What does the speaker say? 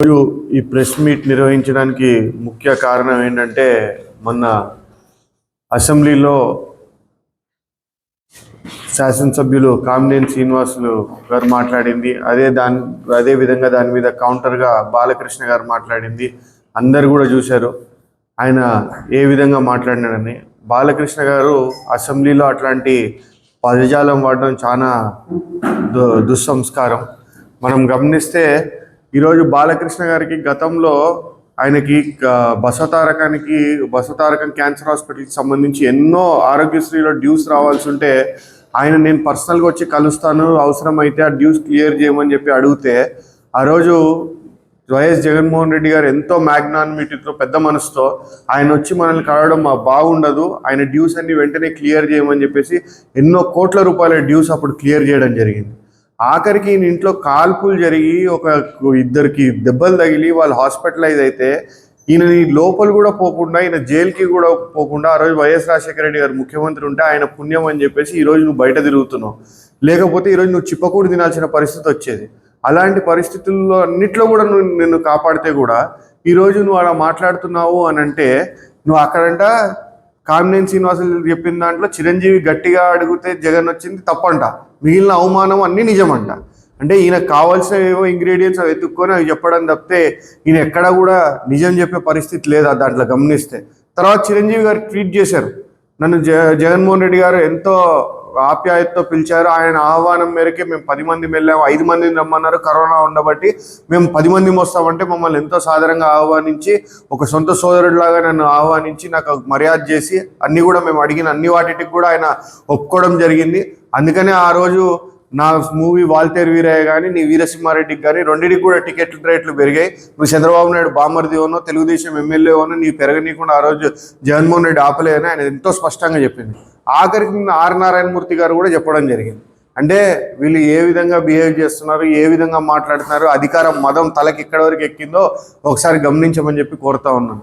మరియు ఈ press meet నిర్వహించడానికి ముఖ్య కారణం ఏంటంటే మొన్న అసెంబ్లీలో శాసనసభ్యులు కామినేని శ్రీనివాసులు గారు మాట్లాడింది. అదే దాని అదే విధంగా దాని మీద కౌంటర్గా బాలకృష్ణ గారు మాట్లాడింది. అందరు కూడా చూశారు. ఆయన ఏ విధంగా మాట్లాడినాడని బాలకృష్ణ గారు అసెంబ్లీలో అట్లాంటి పదజాలం వాడడం చాలా దు దుస్సంస్కారం. మనం గమనిస్తే ఈరోజు బాలకృష్ణ గారికి గతంలో ఆయనకి బసతారకానికి బసతారకం క్యాన్సర్ హాస్పిటల్కి సంబంధించి ఎన్నో ఆరోగ్యశ్రీలో డ్యూస్ రావాల్సి ఉంటే ఆయన నేను పర్సనల్గా వచ్చి కలుస్తాను అవసరమైతే ఆ డ్యూస్ క్లియర్ చేయమని చెప్పి అడిగితే ఆ రోజు వైఎస్ జగన్మోహన్ రెడ్డి గారు ఎంతో మ్యాగ్నాన్మిటీతో పెద్ద మనసుతో ఆయన వచ్చి మనల్ని కలవడం మా బాగుండదు ఆయన డ్యూస్ అన్ని వెంటనే క్లియర్ చేయమని చెప్పేసి ఎన్నో కోట్ల రూపాయల డ్యూస్ అప్పుడు క్లియర్ చేయడం జరిగింది. ఆఖరికి ఈయన ఇంట్లో కాల్పులు జరిగి ఒక ఇద్దరికి దెబ్బలు తగిలి వాళ్ళు హాస్పిటలైజ్ అయితే ఈయనని లోపల కూడా పోకుండా ఈయన జైలుకి కూడా పోకుండా ఆ రోజు వైఎస్ రాజశేఖర రెడ్డి గారు ముఖ్యమంత్రి ఉంటే ఆయన పుణ్యం అని చెప్పేసి ఈ రోజు నువ్వు బయట తిరుగుతున్నావు. లేకపోతే ఈరోజు నువ్వు చిప్పకూడు తినాల్సిన పరిస్థితి వచ్చేది. అలాంటి పరిస్థితుల్లో అన్నిట్లో కూడా నువ్వు నిన్ను కాపాడితే కూడా ఈరోజు నువ్వు అలా మాట్లాడుతున్నావు అని అంటే నువ్వు అక్కడంట కామినేని శ్రీనివాసులు చెప్పిన దాంట్లో చిరంజీవి గట్టిగా అడిగితే జగన్ వచ్చింది తప్పంట. మిగిలిన అవమానం అన్నీ నిజమంట. అంటే ఈయనకు కావాల్సిన ఏవో ఇంగ్రీడియంట్స్ అవి ఎత్తుక్కొని అవి చెప్పడం తప్పితే ఈయన ఎక్కడా కూడా నిజం చెప్పే పరిస్థితి లేదా దాంట్లో గమనిస్తే. తర్వాత చిరంజీవి గారు ట్వీట్ చేశారు. నన్ను జ జగన్మోహన్ రెడ్డి గారు ఎంతో ఆప్యాయతతో పిలిచారు. ఆయన ఆహ్వానం మేరకే మేము పది మంది వెళ్ళాము. ఐదు మందిని రమ్మన్నారు. కరోనా ఉండబట్టి మేము పది మంది వస్తామంటే మమ్మల్ని ఎంతో సాధారణంగా ఆహ్వానించి ఒక సొంత సోదరుడిలాగా నన్ను ఆహ్వానించి నాకు మర్యాద చేసి అన్ని కూడా మేము అడిగిన అన్ని వాటికి కూడా ఆయన ఒప్పుకోవడం జరిగింది. అందుకనే ఆ రోజు నా మూవీ వాల్తేరు వీరయ్య కానీ నీ వీరసింహారెడ్డికి కానీ రెండింటికి కూడా టికెట్ రేట్లు పెరిగాయి. నువ్వు చంద్రబాబు నాయుడు బామర్ది ఉన్నో తెలుగుదేశం ఎమ్మెల్యే ఉన్నో నీ పెరగనీయకుండా ఆ రోజు జగన్మోహన్ రెడ్డి ఆపలేదని ఆయన ఎంతో స్పష్టంగా చెప్పింది ఆఖరికి నిన్న ఆర్ నారాయణమూర్తి గారు కూడా చెప్పడం జరిగింది. అంటే వీళ్ళు ఏ విధంగా బిహేవ్ చేస్తున్నారు ఏ విధంగా మాట్లాడుతున్నారు అధికారం మదం తలకి ఎక్కడి వరకు ఎక్కిందో ఒకసారి గమనించమని చెప్పి కోరుతా ఉన్నాను.